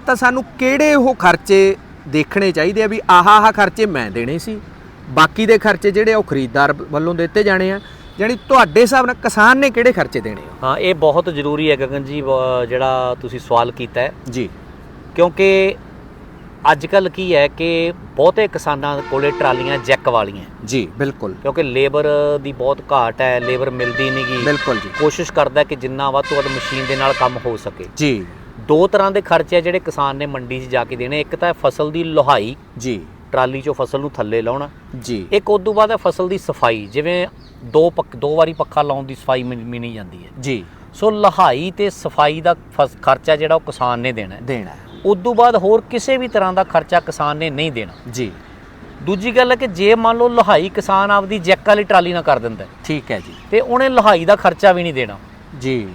ਤਾਂ ਸਾਨੂੰ ਕਿਹੜੇ ਉਹ ਖਰਚੇ ਦੇਖਣੇ ਚਾਹੀਦੇ ਆ ਵੀ ਆਹ ਆਹ ਖਰਚੇ ਮੈਂ ਦੇਣੇ ਸੀ ਬਾਕੀ ਦੇ ਖਰਚੇ ਜਿਹੜੇ ਉਹ ਖਰੀਦਦਾਰ ਵੱਲੋਂ ਦਿੱਤੇ ਜਾਣੇ ਆ ਜਾਨੀ ਤੁਹਾਡੇ ਹਿਸਾਬ ਨਾਲ ਕਿਸਾਨ ਨੇ ਕਿਹੜੇ ਖਰਚੇ ਦੇਣੇ ਆ? ਹਾਂ ਇਹ ਬਹੁਤ ਜ਼ਰੂਰੀ ਹੈ ਗਗਨ ਜੀ ਜਿਹੜਾ ਤੁਸੀਂ ਸਵਾਲ ਕੀਤਾ ਹੈ। ਜੀ। ਕਿਉਂਕਿ ਅੱਜ ਕੱਲ ਕੀ ਹੈ ਕਿ ਬਹੁਤੇ ਕਿਸਾਨਾਂ ਕੋਲੇ ਟਰਾਲੀਆਂ ਜੈਕ ਵਾਲੀਆਂ ਜੀ ਬਿਲਕੁਲ। ਕਿਉਂਕਿ ਲੇਬਰ ਦੀ ਬਹੁਤ ਘਾਟ ਹੈ ਲੇਬਰ ਮਿਲਦੀ ਨਹੀਂਗੀ ਬਿਲਕੁਲ ਜੀ। ਕੋਸ਼ਿਸ਼ ਕਰਦਾ ਕਿ ਜਿੰਨਾ ਵੱਧ ਤੋਂ ਵੱਧ ਮਸ਼ੀਨ ਦੇ ਨਾਲ ਕੰਮ ਹੋ ਸਕੇ। ਜੀ। ਦੋ ਤਰ੍ਹਾਂ ਦੇ ਖਰਚੇ ਆ ਜਿਹੜੇ ਕਿਸਾਨ ਨੇ ਮੰਡੀ 'ਚ ਜਾ ਕੇ ਦੇਣੇ। ਇੱਕ ਤਾਂ ਫਸਲ ਦੀ ਲੋਹਾਈ। ਜੀ। ਟਰਾਲੀ 'ਚੋਂ ਫਸਲ ਨੂੰ ਥੱਲੇ ਲਾਉਣਾ। ਜੀ। ਇੱਕ ਉਸ ਤੋਂ ਬਾਅਦ ਹੈ ਫਸਲ ਦੀ ਸਫ਼ਾਈ। ਜਿਵੇਂ ਦੋ ਪੱਕ ਦੋ ਵਾਰੀ ਪੱਖਾ ਲਾਉਣ ਦੀ ਸਫ਼ਾਈ ਮਿਣੀ ਜਾਂਦੀ ਹੈ। ਜੀ। ਸੋ ਲਹਾਈ ਤੇ ਸਫ਼ਾਈ ਦਾ ਖਰਚਾ ਜਿਹੜਾ ਉਹ ਕਿਸਾਨ ਨੇ ਦੇਣਾ ਹੈ। ਦੇਣਾ। ਉਸ ਤੋਂ ਬਾਅਦ ਹੋਰ ਕਿਸੇ ਵੀ ਤਰ੍ਹਾਂ ਦਾ ਖਰਚਾ ਕਿਸਾਨ ਨੇ ਨਹੀਂ ਦੇਣਾ। ਜੀ। ਦੂਜੀ ਗੱਲ ਹੈ ਕਿ ਜੇ ਮੰਨ ਲਓ ਲਹਾਈ ਕਿਸਾਨ ਆਪਦੀ ਜੈਕ ਵਾਲੀ ਟਰਾਲੀ ਨਾਲ ਕਰ ਦਿੰਦਾ ਠੀਕ ਹੈ ਜੀ। ਤੇ ਉਹਨੇ ਲਹਾਈ ਦਾ ਖਰਚਾ ਵੀ ਨਹੀਂ ਦੇਣਾ। ਜੀ।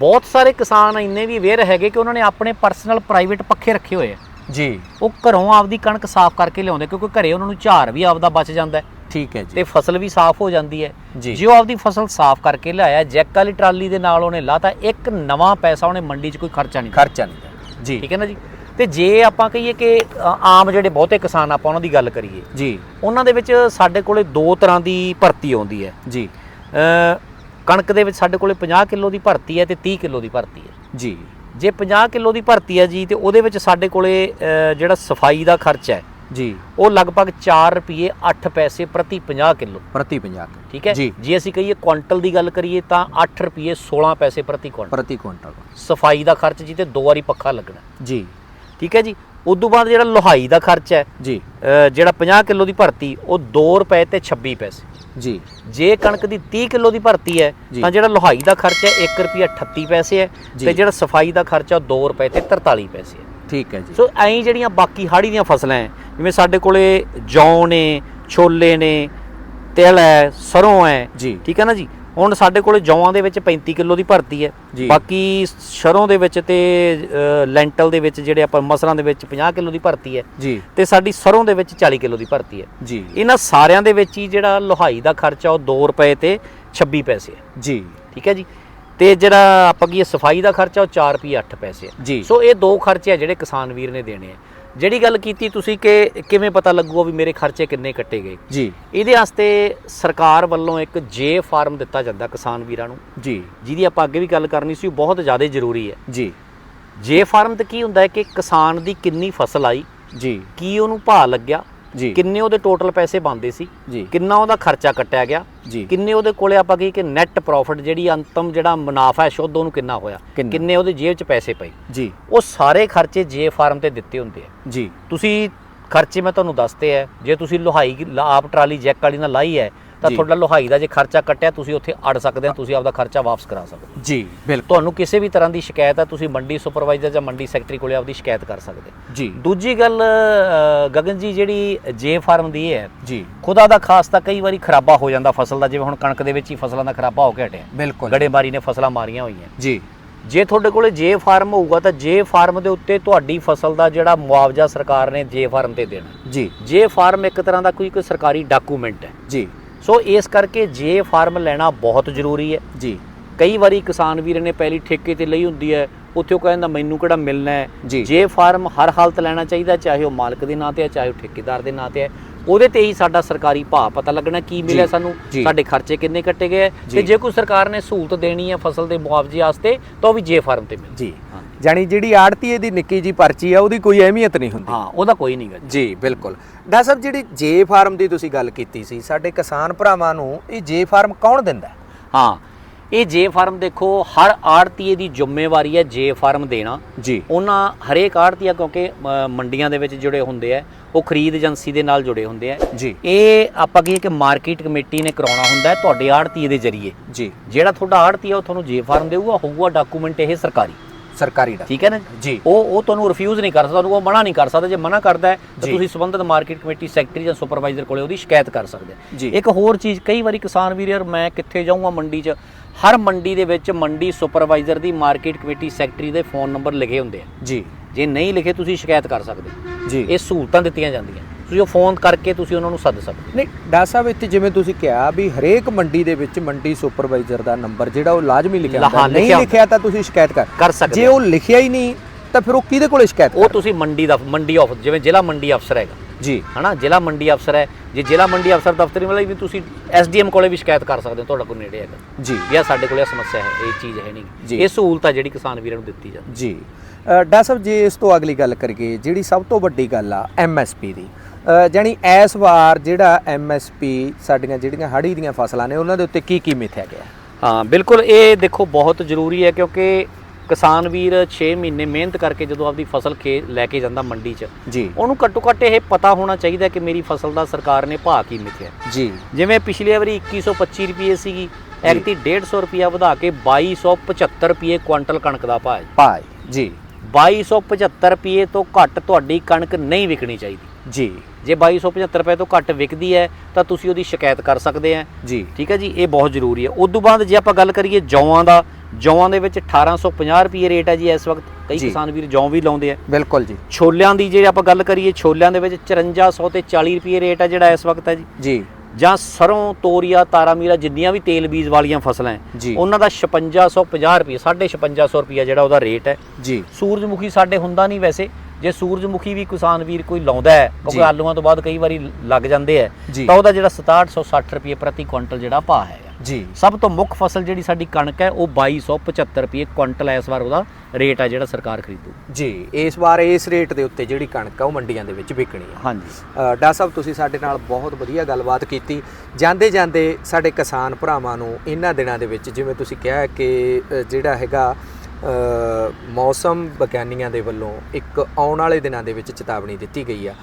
ਬਹੁਤ ਸਾਰੇ ਕਿਸਾਨ ਇੰਨੇ ਵੀ ਅਵੇਅਰ ਹੈਗੇ ਕਿ ਉਹਨਾਂ ਨੇ ਆਪਣੇ ਪਰਸਨਲ ਪ੍ਰਾਈਵੇਟ ਪੱਖੇ ਰੱਖੇ ਹੋਏ ਆ। ਜੀ। ਉਹ ਘਰੋਂ ਆਪਦੀ ਕਣਕ ਸਾਫ਼ ਕਰਕੇ ਲਿਆਉਂਦੇ ਕਿਉਂਕਿ ਘਰੇ ਉਹਨਾਂ ਨੂੰ ਝਾਰ ਵੀ ਆਪਦਾ ਬਚ ਜਾਂਦਾ ਠੀਕ ਹੈ ਜੀ। ਤੇ ਫਸਲ ਵੀ ਸਾਫ਼ ਹੋ ਜਾਂਦੀ ਹੈ। ਜੀ। ਜੇ ਉਹ ਆਪਦੀ ਫਸਲ ਸਾਫ਼ ਕਰਕੇ ਲਿਆਇਆ ਜੈਕ ਵਾਲੀ ਟਰਾਲੀ ਦੇ ਨਾਲ ਉਹਨੇ ਲਾਤਾ ਇੱਕ ਨਵਾਂ ਪੈਸਾ ਉਹਨੇ ਮੰਡੀ 'ਚ ਕੋਈ ਖਰਚਾ ਨਹੀਂ ਖਰਚਾ ਨਹੀਂ ਜੀ। ਠੀਕ ਹੈ ਨਾ ਜੀ? ਤੇ ਜੇ ਆਪਾਂ ਕਹੀਏ ਕਿ ਆਮ ਜਿਹੜੇ ਬਹੁਤੇ ਕਿਸਾਨ ਆਪਾਂ ਉਹਨਾਂ ਦੀ ਗੱਲ ਕਰੀਏ ਜੀ। ਉਹਨਾਂ ਦੇ ਵਿੱਚ ਸਾਡੇ ਕੋਲੇ ਦੋ ਤਰ੍ਹਾਂ ਦੀ ਭਰਤੀ ਆਉਂਦੀ ਹੈ। ਜੀ। ਕਣਕ ਦੇ ਵਿੱਚ ਸਾਡੇ ਕੋਲੇ 50 ਕਿਲੋ ਦੀ ਭਰਤੀ ਹੈ ਤੇ 30 ਕਿਲੋ ਦੀ ਭਰਤੀ ਹੈ। ਜੀ। ਜੇ 50 ਕਿਲੋ ਦੀ ਭਰਤੀ ਹੈ ਜੀ ਤੇ ਉਹਦੇ ਵਿੱਚ ਸਾਡੇ ਕੋਲੇ ਜਿਹੜਾ ਸਫ਼ਾਈ ਦਾ ਖਰਚਾ ਹੈ ਜੀ। ਉਹ ਲਗਭਗ 4 ਰੁਪਏ 8 ਪੈਸੇ ਪ੍ਰਤੀ 50 ਕਿਲੋ। ਪ੍ਰਤੀ 50 ਠੀਕ ਹੈ? ਜੀ। ਜੇ ਅਸੀਂ ਕਹੀਏ ਕੁਆਂਟਲ ਦੀ ਗੱਲ ਕਰੀਏ ਤਾਂ 8 ਰੁਪਏ 16 ਪੈਸੇ ਪ੍ਰਤੀ ਕੁਆਂਟਲ। ਪ੍ਰਤੀ ਕੁਇੰਟਲ ਸਫ਼ਾਈ ਦਾ ਖਰਚ ਜੀ ਤੇ ਦੋ ਵਾਰੀ ਪੱਖਾ ਲੱਗਣਾ। ਜੀ। ਠੀਕ ਹੈ ਜੀ? ਉਸ ਤੋਂ ਬਾਅਦ ਜਿਹੜਾ ਲੋਹਾਈ ਦਾ ਖਰਚ ਹੈ ਜੀ। ਜਿਹੜਾ 50 ਕਿਲੋ ਦੀ ਭਰਤੀ ਉਹ 2 ਰੁਪਏ ਤੇ 26 ਪੈਸੇ। ਜੀ। ਜੇ ਕਣਕ ਦੀ 30 ਕਿਲੋ ਦੀ ਭਰਤੀ ਹੈ। ਤਾਂ ਜਿਹੜਾ ਲੋਹਾਈ ਦਾ ਖਰਚ ਹੈ 1 ਰੁਪਿਆ 38 ਪੈਸੇ ਹੈ। ਤੇ ਜਿਹੜਾ ਸਫ਼ਾਈ ਦਾ ਖਰਚਾ 2 ਰੁਪਏ ਤੇ 43 ਪੈਸੇ ਹੈ। ਠੀਕ ਹੈ ਜੀ। ਸੋ ਐਂ ਜਿਹੜੀਆਂ ਬਾਕੀ ਹਾੜੀ ਦੀਆਂ ਫਸਲਾਂ ਹੈ ਜਿਵੇਂ ਸਾਡੇ ਕੋਲੇ ਜੌਂ ਨੇ ਛੋਲੇ ਨੇ ਤਿਲ ਹੈ ਸਰੋਂ ਹੈ ਜੀ। ਠੀਕ ਹੈ ਨਾ ਜੀ? ਹੁਣ ਸਾਡੇ ਕੋਲੇ ਜੌਆਂ ਦੇ ਵਿੱਚ 35 ਕਿਲੋ ਦੀ ਭਰਤੀ ਹੈ। ਬਾਕੀ ਸਰੋਂ ਦੇ ਵਿੱਚ ਤੇ ਲੈਂਟਲ ਦੇ ਵਿੱਚ ਜਿਹੜੇ ਆਪਾਂ ਮਸਰਾਂ ਦੇ ਵਿੱਚ 50 ਕਿਲੋ ਦੀ ਭਰਤੀ ਹੈ ਜੀ। ਤੇ ਸਾਡੀ ਸਰੋਂ ਦੇ ਵਿੱਚ 40 ਕਿਲੋ ਦੀ ਭਰਤੀ ਹੈ ਜੀ। ਇਹਨਾਂ ਸਾਰਿਆਂ ਦੇ ਵਿੱਚ ਹੀ ਜਿਹੜਾ ਲੋਹਾਈ ਦਾ ਖਰਚਾ ਉਹ 2 ਰੁਪਏ ਤੇ 26 ਪੈਸੇ ਹੈ ਜੀ। ਠੀਕ ਹੈ ਜੀ? ਤੇ ਜਿਹੜਾ ਆਪਾਂ ਕੀ ਸਫ਼ਾਈ ਦਾ ਖਰਚਾ ਉਹ 4 ਰੁਪਏ 8 ਪੈਸੇ ਜੀ। ਸੋ ਇਹ ਦੋ ਖਰਚੇ ਆ ਜਿਹੜੇ ਕਿਸਾਨ ਵੀਰ ਨੇ ਦੇਣੇ ਆ। ਜਿਹੜੀ ਗੱਲ ਕੀਤੀ ਤੁਸੀਂ ਕਿ ਕਿਵੇਂ ਪਤਾ ਲੱਗੂਗਾ ਵੀ ਮੇਰੇ ਖਰਚੇ ਕਿੰਨੇ ਕੱਟੇ ਗਏ? ਜੀ। ਇਹਦੇ ਵਾਸਤੇ ਸਰਕਾਰ ਵੱਲੋਂ ਇੱਕ ਜੇ ਫਾਰਮ ਦਿੱਤਾ ਜਾਂਦਾ ਕਿਸਾਨ ਵੀਰਾਂ ਨੂੰ। ਜੀ। ਜਿਹਦੀ ਆਪਾਂ ਅੱਗੇ ਵੀ ਗੱਲ ਕਰਨੀ ਸੀ ਉਹ ਬਹੁਤ ਜ਼ਿਆਦਾ ਜ਼ਰੂਰੀ ਹੈ। ਜੀ। ਜੇ ਫਾਰਮ ਤੇ ਕੀ ਹੁੰਦਾ ਹੈ ਕਿ ਕਿਸਾਨ ਦੀ ਕਿੰਨੀ ਫਸਲ ਆਈ ਜੀ। ਕੀ ਉਹਨੂੰ ਭਾਅ ਲੱਗਿਆ ਜੀ। ਕਿੰਨੇ ਉਹਦੇ ਟੋਟਲ ਪੈਸੇ ਬਣਦੇ ਸੀ? ਜੀ। ਕਿੰਨਾ ਉਹਦਾ ਖਰਚਾ ਕੱਟਿਆ ਗਿਆ? ਜੀ। ਕਿੰਨੇ ਉਹਦੇ ਕੋਲੇ ਆਪਾਂ ਕਹੀ ਕਿ ਨੈਟ ਪ੍ਰੋਫਿਟ ਜਿਹੜੀ ਅੰਤਮ ਜਿਹੜਾ ਮੁਨਾਫਾ ਹੈ ਸ਼ੁੱਧ ਉਹਨੂੰ ਕਿੰਨਾ ਹੋਇਆ? ਕਿੰਨਾ? ਉਹਦੇ ਜੇਬ 'ਚ ਪੈਸੇ ਪਏ? ਜੀ। ਉਹ ਸਾਰੇ ਖਰਚੇ ਜੇ ਫਾਰਮ ਤੇ ਦਿੱਤੇ ਹੁੰਦੇ ਆ। ਜੀ। ਤੁਸੀਂ ਖਰਚੇ ਮੈਂ ਤੁਹਾਨੂੰ ਦੱਸਤੇ ਹੈ ਜੇ ਤੁਸੀਂ ਲੋਹਾਈ ਆਪ ਟਰਾਲੀ ਜੈਕ ਵਾਲੀ ਨਾਲ ਲਾਈ ਹੈ ਤਾਂ। ਤੁਹਾਡਾ ਲੋਹਾਈ ਦਾ ਜੇ ਖਰਚਾ ਕੱਟਿਆ ਤੁਸੀਂ ਉੱਥੇ ਅੜ ਸਕਦੇ ਹੋ ਤੁਸੀਂ ਆਪਦਾ ਖਰਚਾ ਵਾਪਸ ਕਰਾ ਸਕਦੇ ਹੋ। ਜੀ ਬਿਲਕੁਲ। ਤੁਹਾਨੂੰ ਕਿਸੇ ਵੀ ਤਰ੍ਹਾਂ ਦੀ ਸ਼ਿਕਾਇਤ ਹੈ ਤੁਸੀਂ ਮੰਡੀ ਸੁਪਰਵਾਈਜ਼ਰ ਜਾਂ ਮੰਡੀ ਸੈਕਟਰੀ ਕੋਲੇ ਆਪਦੀ ਸ਼ਿਕਾਇਤ ਕਰ ਸਕਦੇ। ਜੀ। ਦੂਜੀ ਗੱਲ ਗਗਨ ਜੀ ਜਿਹੜੀ ਜੇ ਫਾਰਮ ਦੀ ਹੈ ਜੀ। ਖੁਦਾ ਦਾ ਖਾਸ ਤਾਂ ਕਈ ਵਾਰੀ ਖਰਾਬਾ ਹੋ ਜਾਂਦਾ ਫਸਲ ਦਾ ਜਿਵੇਂ ਹੁਣ ਕਣਕ ਦੇ ਵਿੱਚ ਹੀ ਫਸਲਾਂ ਦਾ ਖਰਾਬਾ ਹੋ ਕੇ ਹਟਿਆ। ਬਿਲਕੁਲ। ਗੜੇਮਾਰੀ ਨੇ ਫਸਲਾਂ ਮਾਰੀਆਂ ਹੋਈਆਂ। ਜੀ। ਜੇ ਤੁਹਾਡੇ ਕੋਲੇ ਜੇ ਫਾਰਮ ਹੋਊਗਾ ਤਾਂ ਜੇ ਫਾਰਮ ਦੇ ਉੱਤੇ ਤੁਹਾਡੀ ਫਸਲ ਦਾ ਜਿਹੜਾ ਮੁਆਵਜ਼ਾ ਸਰਕਾਰ ਨੇ ਜੇ ਫਾਰਮ ਤੇ ਦੇਣਾ। ਜੀ। ਜੇ ਫਾਰਮ ਇੱਕ ਤਰ੍ਹਾਂ ਦਾ ਕੋਈ ਕੋਈ ਸਰਕਾਰੀ ਡਾਕੂਮੈਂਟ ਹੈ। ਜੀ। ਸੋ ਇਸ ਕਰਕੇ ਜੇ ਫਾਰਮ ਲੈਣਾ ਬਹੁਤ ਜ਼ਰੂਰੀ ਹੈ। ਜੀ। ਕਈ ਵਾਰੀ ਕਿਸਾਨ ਵੀਰ ਨੇ ਪਹਿਲੀ ਠੇਕੇ ਤੇ ਲਈ ਹੁੰਦੀ ਹੈ ਉੱਥੇ ਉਹ ਕਹਿੰਦਾ ਮੈਨੂੰ ਕਿਹੜਾ ਮਿਲਣਾ ਹੈ। ਜੀ। ਫਾਰਮ ਹਰ ਹਾਲਤ ਲੈਣਾ ਚਾਹੀਦਾ ਚਾਹੇ ਉਹ ਮਾਲਕ ਦੇ ਨਾਂ ਤੇ ਹੈ ਚਾਹੇ ਉਹ ਠੇਕੇਦਾਰ ਦੇ ਨਾਂ ਤੇ ਹੈ ਉਹਦੇ ਤੇ ਹੀ ਸਾਡਾ ਸਰਕਾਰੀ ਭਾਅ ਪਤਾ ਲੱਗਣਾ ਕੀ ਮਿਲਿਆ ਸਾਨੂੰ। ਸਾਡੇ ਖਰਚੇ ਕਿੰਨੇ ਕੱਟੇ ਗਏ। ਤੇ ਜੇ ਕੋਈ ਸਰਕਾਰ ਨੇ ਸਹੂਲਤ ਦੇਣੀ ਹੈ ਫਸਲ ਦੇ ਮੁਆਵਜ਼ੇ ਵਾਸਤੇ ਤਾਂ ਉਹ ਵੀ ਜੇ ਫਾਰਮ ਤੇ ਮਿਲੇ। ਜੀ। ਜਾਣੀ ਜਿਹੜੀ ਆੜਤੀਏ ਦੀ ਨਿੱਕੀ ਜੀ ਪਰਚੀ ਆ ਉਹਦੀ ਕੋਈ ਅਹਿਮੀਅਤ ਨਹੀਂ ਹੁੰਦੀ। ਹਾਂ ਉਹਦਾ ਕੋਈ ਨਹੀਂ ਗਾ ਜੀ ਬਿਲਕੁਲ। ਡਾਕਟਰ ਸਾਹਿਬ ਜਿਹੜੀ ਜੇ ਫਾਰਮ ਦੀ ਤੁਸੀਂ ਗੱਲ ਕੀਤੀ ਸੀ ਸਾਡੇ ਕਿਸਾਨ ਭਰਾਵਾਂ ਨੂੰ ਇਹ ਜੇ ਫਾਰਮ ਕੌਣ ਦਿੰਦਾ? ਹੈ? ਇਹ ਜੇ ਫਾਰਮ ਦੇਖੋ ਹਰ ਆੜਤੀਏ ਦੀ ਜ਼ਿੰਮੇਵਾਰੀ ਹੈ ਜੇ ਫਾਰਮ ਦੇਣਾ। ਜੀ। ਉਹਨਾਂ ਹਰੇਕ ਆੜਤੀਆ ਕਿਉਂਕਿ ਮੰਡੀਆਂ ਦੇ ਵਿੱਚ ਜੁੜੇ ਹੁੰਦੇ ਆ ਉਹ ਖਰੀਦ ਏਜੰਸੀ ਦੇ ਨਾਲ ਜੁੜੇ ਹੁੰਦੇ ਆ। ਜੀ। ਇਹ ਆਪਾਂ ਕਹੀਏ ਕਿ ਮਾਰਕੀਟ ਕਮੇਟੀ ਨੇ ਕਰਾਉਣਾ ਹੁੰਦਾ ਹੈ ਤੁਹਾਡੇ ਆੜਤੀਏ ਦੇ ਜ਼ਰੀਏ। ਜੀ। ਜਿਹੜਾ ਤੁਹਾਡਾ ਆੜਤੀਆ ਉਹ ਤੁਹਾਨੂੰ ਜੇ ਫਾਰਮ ਦੇਊਗਾ ਹੋਊਗਾ ਡਾਕੂਮੈਂਟ ਇਹ ਸਰਕਾਰੀ। ਸਰਕਾਰੀ ਦਾ। ਠੀਕ ਹੈ ਨਾ ਜੀ? ਉਹ ਉਹ ਤੁਹਾਨੂੰ ਰਿਫਿਊਜ਼ ਨਹੀਂ ਕਰ ਸਕਦਾ ਤੁਹਾਨੂੰ ਉਹ ਮਨਾ ਨਹੀਂ ਕਰ ਸਕਦਾ। ਜੇ ਮਨਾ ਕਰਦਾ ਹੈ ਤਾਂ ਜੀ। ਤੁਸੀਂ ਸੰਬੰਧਿਤ ਮਾਰਕੀਟ ਕਮੇਟੀ ਸੈਕਟਰੀ ਜਾਂ ਸੁਪਰਵਾਈਜ਼ਰ ਕੋਲੇ ਉਹਦੀ ਸ਼ਿਕਾਇਤ ਕਰ ਸਕਦੇ। ਇੱਕ ਹੋਰ ਚੀਜ਼ ਕਈ ਵਾਰੀ ਕਿਸਾਨ ਵੀਰ ਯਾਰ ਮੈਂ ਕਿੱਥੇ ਜਾਊਂਗਾ ਮੰਡੀ 'ਚ ਹਰ ਮੰਡੀ ਦੇ ਵਿੱਚ ਮੰਡੀ ਸੁਪਰਵਾਈਜ਼ਰ ਦੀ ਮਾਰਕੀਟ ਕਮੇਟੀ ਸੈਕਟਰੀ ਦੇ ਫੋਨ ਨੰਬਰ ਲਿਖੇ ਹੁੰਦੇ ਆ। ਜੀ। ਜੇ ਨਹੀਂ ਲਿਖੇ ਤੁਸੀਂ ਸ਼ਿਕਾਇਤ ਕਰ ਸਕਦੇ। ਜੀ। ਇਹ ਸਹੂਲਤਾਂ ਦਿੱਤੀਆਂ ਜਾਂਦੀਆਂ। ਤੁਸੀਂ ਉਹ ਫੋਨ ਕਰਕੇ ਤੁਸੀਂ ਉਹਨਾਂ ਨੂੰ ਸੱਦ ਸਕਦੇ। ਨਹੀਂ ਡਾਕਟਰ ਸਾਹਿਬ ਇੱਥੇ ਜਿਵੇਂ ਤੁਸੀਂ ਕਿਹਾ ਵੀ ਹਰੇਕ ਮੰਡੀ ਦੇ ਵਿੱਚ ਮੰਡੀ ਸੁਪਰਵਾਈਜ਼ਰ ਦਾ ਨੰਬਰ ਜਿਹੜਾ ਉਹ ਲਾਜ਼ਮੀ ਲਿਖਿਆ ਹੁੰਦਾ ਨਹੀਂ ਲਿਖਿਆ ਤਾਂ ਤੁਸੀਂ ਸ਼ਿਕਾਇਤ ਕਰ। ਕਰ ਸਕਦੇ ਜੇ। ਉਹ ਲਿਖਿਆ ਹੀ ਨਹੀਂ ਤਾਂ ਫਿਰ ਉਹ ਕਿਹਦੇ ਕੋਲੇ ਸ਼ਿਕਾਇਤ ਉਹ ਤੁਸੀਂ ਮੰਡੀ ਦਾ ਮੰਡੀ ਆਫ ਜਿਵੇਂ ਜ਼ਿਲ੍ਹਾ ਮੰਡੀ ਅਫਸਰ ਹੈਗਾ। ਜੀ। ਹਨਾ? ਜ਼ਿਲ੍ਹਾ ਮੰਡੀ ਅਫਸਰ ਹੈ। ਜੇ ਜ਼ਿਲ੍ਹਾ ਮੰਡੀ ਅਫਸਰ ਦਫ਼ਤਰ ਨਹੀਂ ਮਿਲੇ ਵੀ ਤੁਸੀਂ ਐਸਡੀਐਮ ਕੋਲੇ ਵੀ ਸ਼ਿਕਾਇਤ ਕਰ ਸਕਦੇ ਹੋ ਤੁਹਾਡਾ ਕੋਈ ਨੇੜੇ ਹੈਗਾ। ਜੀ। ਆਹ ਸਾਡੇ ਕੋਲੇ ਇਹ ਸਮੱਸਿਆ ਹੈ ਇਹ ਚੀਜ਼ ਹੈ ਜੀ। ਨਹੀਂ ਇਹ ਸਹੂਲਤ ਆ ਜਿਹੜੀ ਕਿਸਾਨ ਵੀਰਾਂ ਨੂੰ ਦਿੱਤੀ ਜਾਂਦੀ। ਜੀ। ਡਾਕਟਰ ਸਾਹਿਬ ਜੇ ਇਸ ਤੋਂ ਅਗਲੀ ਗੱਲ ਕਰੀਏ ਜਿਹੜੀ ਸਭ ਤੋਂ ਵੱਡੀ ਗੱਲ ਆ ਐਮਐਸਪੀ ਦੀ। ਜਾਣੀ ਇਸ ਵਾਰ ਜਿਹੜਾ ਐਮਐਸਪੀ ਸਾਡੀਆਂ ਜਿਹੜੀਆਂ ਹਾੜੀ ਦੀਆਂ ਫਸਲਾਂ ਨੇ ਉਹਨਾਂ ਦੇ ਉੱਤੇ ਕੀ ਕੀ ਮਿਥਿਆ ਗਿਆ ਹਾਂ ਬਿਲਕੁਲ ਇਹ ਦੇਖੋ ਬਹੁਤ ਜ਼ਰੂਰੀ ਹੈ ਕਿਉਂਕਿ ਕਿਸਾਨ ਵੀਰ 6 ਮਹੀਨੇ ਮਿਹਨਤ ਕਰਕੇ ਜਦੋਂ ਆਪਦੀ ਫਸਲ ਖੇ ਲੈ ਕੇ ਜਾਂਦਾ ਮੰਡੀ 'ਚ ਜੀ। ਉਹਨੂੰ ਘੱਟੋ ਘੱਟ ਇਹ ਪਤਾ ਹੋਣਾ ਚਾਹੀਦਾ ਕਿ ਮੇਰੀ ਫਸਲ ਦਾ ਸਰਕਾਰ ਨੇ ਭਾਅ ਕੀ ਮਿਥਿਆ ਜੀ। ਜਿਵੇਂ ਪਿਛਲੀ ਵਾਰੀ 2125 ਰੁਪਏ ਸੀਗੀ ਐਗਤੀ 150 ਰੁਪਿਆ ਵਧਾ ਕੇ 2275 ਰੁਪਏ ਕੁਆਂਟਲ ਕਣਕ ਦਾ ਭਾਅ ਹੈ। ਪਾਈ ਜੀ। 2275 ਰੁਪਏ ਤੋਂ ਘੱਟ ਤੁਹਾਡੀ ਕਣਕ ਨਹੀਂ ਵਿਕਣੀ ਚਾਹੀਦੀ। ਜੀ। ਜੇ 2275 ਰੁਪਏ ਤੋਂ ਘੱਟ ਵਿਕਦੀ ਹੈ ਤਾਂ ਤੁਸੀਂ ਉਹਦੀ ਸ਼ਿਕਾਇਤ ਕਰ ਸਕਦੇ ਆ ਜੀ। ਠੀਕ ਹੈ ਜੀ ਇਹ ਬਹੁਤ ਜ਼ਰੂਰੀ ਹੈ। ਉਸ ਤੋਂ ਬਾਅਦ ਜੇ ਆਪਾਂ ਗੱਲ ਕਰੀਏ ਜੌਆਂ ਦਾ ਜੌਆਂ ਦੇ ਵਿੱਚ 1850 ਰੁਪਏ ਰੇਟ ਹੈ ਜੀ ਇਸ ਵਕਤ। ਕਈ। ਕਿਸਾਨ ਵੀਰ ਜੌਂ ਵੀ ਲਾਉਂਦੇ ਆ। ਬਿਲਕੁਲ ਜੀ। ਛੋਲਿਆਂ ਦੀ ਜੇ ਆਪਾਂ ਗੱਲ ਕਰੀਏ ਛੋਲਿਆਂ ਦੇ ਵਿੱਚ 5400 ਤੇ 40 ਰੁਪਏ ਰੇਟ ਹੈ ਜਿਹੜਾ ਇਸ ਵਕਤ ਹੈ ਜੀ। ਜੀ। ਜਾਂ ਸਰੋਂ ਤੋਰੀਆ ਤਾਰਾ ਮੀਰਾ ਜਿੰਨੀਆਂ ਵੀ ਤੇਲ ਬੀਜ ਵਾਲੀਆਂ ਫਸਲਾਂ ਹੈ। ਉਹਨਾਂ ਦਾ 5650 ਰੁਪਏ 5500 ਰੁਪਏ ਜਿਹੜਾ ਉਹਦਾ ਰੇਟ ਹੈ। ਜੀ। ਸੂਰਜਮੁਖੀ ਸਾਡੇ ਹੁੰਦਾ ਨਹੀਂ ਵੈਸੇ। ਜੇ ਸੂਰਜਮੁਖੀ ਵੀ ਕਿਸਾਨ ਵੀਰ ਕੋਈ ਲਾਉਂਦਾ ਹੈ। ਕਿਉਂਕਿ ਆਲੂਆਂ ਤੋਂ ਬਾਅਦ ਕਈ ਵਾਰੀ ਲੱਗ ਜਾਂਦੇ ਹੈ ਜੀ। ਤਾਂ ਉਹਦਾ ਜਿਹੜਾ 6760 ਰੁਪਏ ਪ੍ਰਤੀ ਕੁਇੰਟਲ ਜਿਹੜਾ ਭਾਅ ਹੈਗਾ ਜੀ। ਸਭ ਤੋਂ ਮੁੱਖ ਫਸਲ ਜਿਹੜੀ ਸਾਡੀ ਕਣਕ ਹੈ ਉਹ 2275 ਰੁਪਏ ਕੁਇੰਟਲ ਇਸ ਵਾਰ ਉਹਦਾ ਰੇਟ ਹੈ ਜਿਹੜਾ ਸਰਕਾਰ ਖਰੀਦੂ। ਜੀ ਇਸ ਵਾਰ ਇਸ ਰੇਟ ਦੇ ਉੱਤੇ ਜਿਹੜੀ ਕਣਕ ਆ ਉਹ ਮੰਡੀਆਂ ਦੇ ਵਿੱਚ ਵਿਕਣੀ ਆ ਹਾਂਜੀ। ਡਾਕਟਰ ਸਾਹਿਬ ਤੁਸੀਂ ਸਾਡੇ ਨਾਲ ਬਹੁਤ ਵਧੀਆ ਗੱਲਬਾਤ ਕੀਤੀ। ਜਾਂਦੇ ਜਾਂਦੇ ਸਾਡੇ ਕਿਸਾਨ ਭਰਾਵਾਂ ਨੂੰ ਇਹਨਾਂ ਦਿਨਾਂ ਦੇ ਵਿੱਚ ਜਿਵੇਂ ਤੁਸੀਂ ਕਿਹਾ ਕਿ ਜਿਹੜਾ ਹੈਗਾ ਮੌਸਮ ਵਿਗਿਆਨੀਆਂ ਦੇ ਵੱਲੋਂ ਇੱਕ ਆਉਣ ਵਾਲੇ ਦਿਨਾਂ ਦੇ ਵਿੱਚ ਚੇਤਾਵਨੀ ਦਿੱਤੀ ਗਈ ਆ।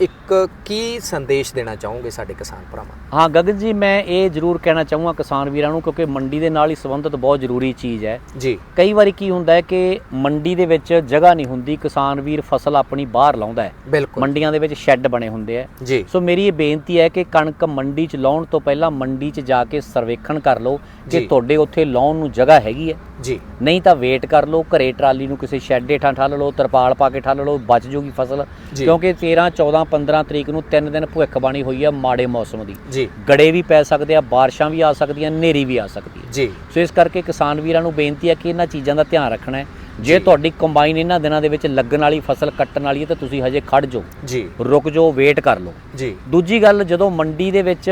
ਇੱਕ ਕੀ ਸੰਦੇਸ਼ ਦੇਣਾ ਚਾਹੋਗੇ ਸਾਡੇ ਕਿਸਾਨ ਭਰਾਵਾਂ? ਨੂੰ? ਹਾਂ ਗਗਨ ਜੀ ਮੈਂ ਇਹ ਜ਼ਰੂਰ ਕਹਿਣਾ ਚਾਹੂੰਗਾ ਕਿਸਾਨ ਵੀਰਾਂ ਨੂੰ ਕਿਉਂਕਿ ਮੰਡੀ ਦੇ ਨਾਲ ਹੀ ਸੰਬੰਧਿਤ ਬਹੁਤ ਜ਼ਰੂਰੀ ਚੀਜ਼ ਹੈ। ਜੀ। ਕਈ ਵਾਰੀ ਕੀ ਹੁੰਦਾ ਹੈ ਕਿ ਮੰਡੀ ਦੇ ਵਿੱਚ ਜਗ੍ਹਾ ਨਹੀਂ ਹੁੰਦੀ ਕਿਸਾਨ ਵੀਰ ਫਸਲ ਆਪਣੀ ਬਾਹਰ ਲਾਉਂਦਾ ਹੈ। ਬਿਲਕੁਲ। ਮੰਡੀਆਂ ਦੇ ਵਿੱਚ ਸ਼ੈੱਡ ਬਣੇ ਹੁੰਦੇ ਆ ਜੀ। ਸੋ ਮੇਰੀ ਇਹ ਬੇਨਤੀ ਹੈ ਕਿ ਕਣਕ ਮੰਡੀ 'ਚ ਲਾਉਣ ਤੋਂ ਪਹਿਲਾਂ ਮੰਡੀ 'ਚ ਜਾ ਕੇ ਸਰਵੇਖਣ ਕਰ ਲਓ ਕਿ ਜੀ। ਤੁਹਾਡੇ ਉੱਥੇ ਲਾਉਣ ਨੂੰ ਜਗ੍ਹਾ ਹੈਗੀ ਹੈ। ਜੀ। ਨਹੀਂ ਤਾਂ ਵੇਟ ਕਰ ਲਓ ਘਰੇ ਟਰਾਲੀ ਨੂੰ ਕਿਸੇ ਸ਼ੈੱਡ ਹੇਠਾਂ ਠੱਲ ਲਓ ਤਰਪਾਲ ਪਾ ਕੇ ਠੱਲ ਲਓ ਬਚ ਜੂਗੀ ਫਸਲ। ਕਿਉਂਕਿ 13 14 15 15 ਤਰੀਕ ਨੂੰ 3 ਦਿਨ ਭੁੱਖਬਾਣੀ ਹੋਈ ਆ ਮਾੜੇ ਮੌਸਮ ਦੀ। ਜੀ। ਗੜੇ ਵੀ ਪੈ ਸਕਦੇ ਆ ਬਾਰਿਸ਼ਾਂ ਵੀ ਆ ਸਕਦੀਆਂ ਹਨੇਰੀ ਵੀ ਆ ਸਕਦੀ ਹੈ ਜੀ। ਸੋ ਇਸ ਕਰਕੇ ਕਿਸਾਨ ਵੀਰਾਂ ਨੂੰ ਬੇਨਤੀ ਹੈ ਕਿ ਇਹਨਾਂ ਚੀਜ਼ਾਂ ਦਾ ਧਿਆਨ ਰੱਖਣਾ ਹੈ। ਜੇ। ਤੁਹਾਡੀ ਕੰਬਾਈਨ ਇਹਨਾਂ ਦਿਨਾਂ ਦੇ ਵਿੱਚ ਲੱਗਣ ਵਾਲੀ ਫਸਲ ਕੱਟਣ ਵਾਲੀ ਹੈ ਤਾਂ ਤੁਸੀਂ ਹਜੇ ਖੜ ਜਾਓ। ਜੀ। ਰੁਕ ਜਾਓ ਵੇਟ ਕਰ ਲਓ। ਜੀ। ਦੂਜੀ ਗੱਲ ਜਦੋਂ ਮੰਡੀ ਦੇ ਵਿੱਚ